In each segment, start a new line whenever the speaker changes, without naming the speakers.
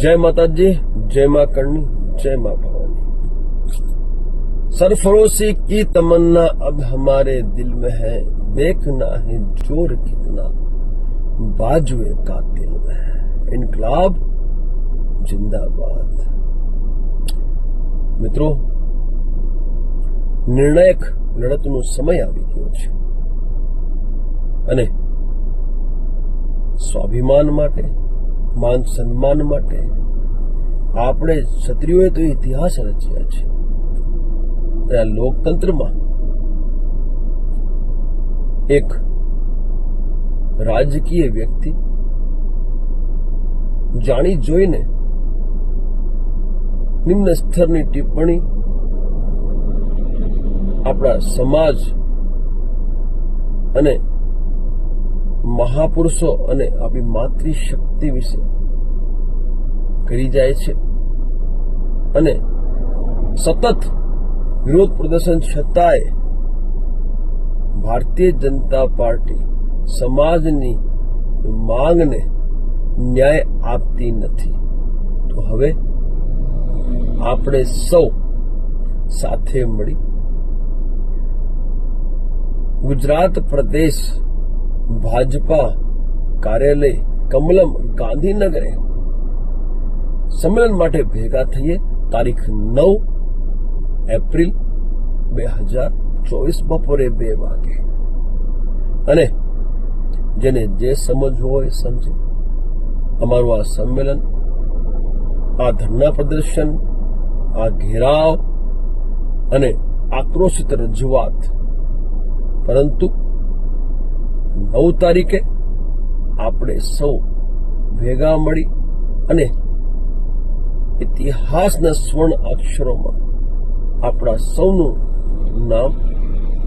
जय माता जी जय माँ करणी जय माँ भवानी सरफरोशी की तमन्ना अब हमारे दिल में है देखना है जोर कितना बाजुए का दिल में है इनकलाब जिंदाबाद મિત્રો નિર્ણાયક લડતનો સમય આવી ગયો છે અને સ્વાભિમાન માટે માન સન્માન માટે આપણે ક્ષત્રિયોએ તો ઇતિહાસ રચ્યા છે. આ લોકતંત્રમાં એક રાજકીય વ્યક્તિ જાણી જોઈને નિમ્ન સ્તરની ટિપ્પણી આપણા સમાજ અને મહાપુરુષો અને આપણી માતૃશક્તિ વિશે કરી જાય છે. અને સતત વિરોધ પ્રદર્શન છતાંય ભારતીય જનતા પાર્ટી સમાજની માંગને ન્યાય આપતી નથી. તો હવે આપણે સૌ સાથે મળી. ગુજરાત પ્રદેશ ભાજપા કાર્યાલય કમલમ ગાંધીનગરે સંમેલન માટે ભેગા થઈએ તારીખ નવ એપ્રિલ બે હજાર ચોવીસ બપોરે બે વાગે. અને જેને જે સમજવું હોય સમજે. અમારું આ સંમેલન, આ ધરના પ્રદર્શન, આ ઘેરાવ અને આક્રોશિત રજૂઆત. પરંતુ નવ તારીખે આપણે સૌ ભેગા મળી અને ઇતિહાસના સ્વર્ણ અક્ષરોમાં આપણા સૌનું નામ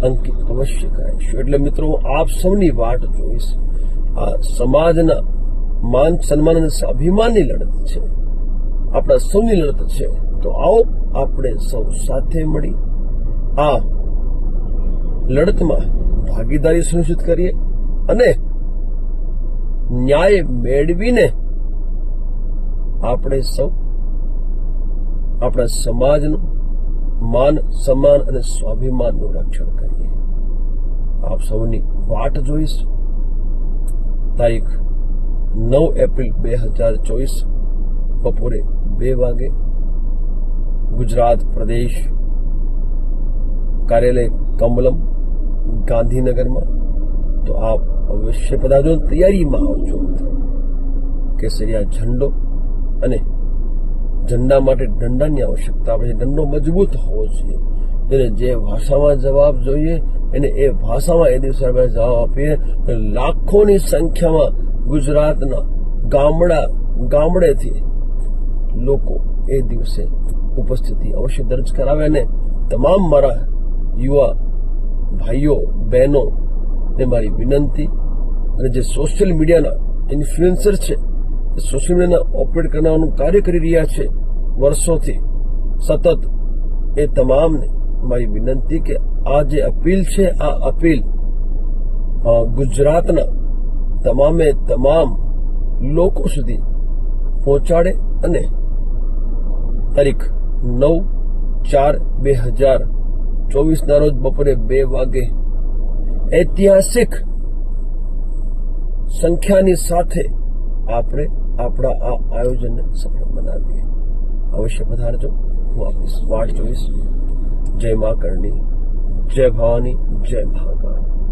અંકિત અવશ્ય કરાવીશું એટલે મિત્રો, હું આપ સૌની વાટ જોઈશ. આ સમાજના માન સન્માન અને સ્વાભિમાનની લડત છે. આપણા સૌની લડત છે. તો આવો આપણે સૌ સાથે મળી આ લડતમાં ભાગીદારી સુનિશ્ચિત કરીએ. અને ન્યાય મેળવીને આપણે સૌ આપણા સમાજનું માન, સન્માન અને સ્વાભિમાનનું રક્ષણ કરીએ. આપ સૌની વાટ જોઈશ. તારીખ નવ એપ્રિલ બે હજાર ચોવીસ બપોરે બે વાગે ગુજરાત પ્રદેશ કાર્યાલય કમલમ ગાંધીનગરમાં. તો આપ અવશ્ય પધારજો તૈયારીમાં આવજો. કેસરિયા ઝંડો અને ઝંડા માટે દંડાની આવશ્યકતા આપણે દંડો મજબૂત હોવો જોઈએ. એને જે ભાષામાં જવાબ જોઈએ, એને એ ભાષામાં એ દિવસે આપણે જવાબ આપીએ લાખોની સંખ્યામાં ગુજરાતના ગામડા, ગામડેથી લોકો એ દિવસે ઉપસ્થિતિ અવશ્ય દર્જ કરાવે અને તમામ મારા યુવા ભાઈઓ, બહેનો ને મારી વિનંતી. અને જે સોશિયલ મીડિયાના ઇન્ફ્લુએન્સર છે, એ સોશિયલ મીડિયાના ઓપરેટ કરવાનું કાર્ય કરી રહ્યા છે વર્ષોથી, સતત, એ તમામને મારી વિનંતી કે આ જે અપીલ છે, આ અપીલ ગુજરાતના તમામે તમામ લોકો સુધી પહોંચાડે અને તારીખ નવ ચાર બે હજાર ચોવીસના રોજ બપોરે બે વાગે ઐતિહાસિક સંખ્યાની સાથે આપણે આપણા આ આયોજનને સફળ બનાવીએ. અવશ્ય પધારજો. હું આપની વાટ જોઈશ. જય મા કરણી. જય ભવાની. જય મહાકાળ.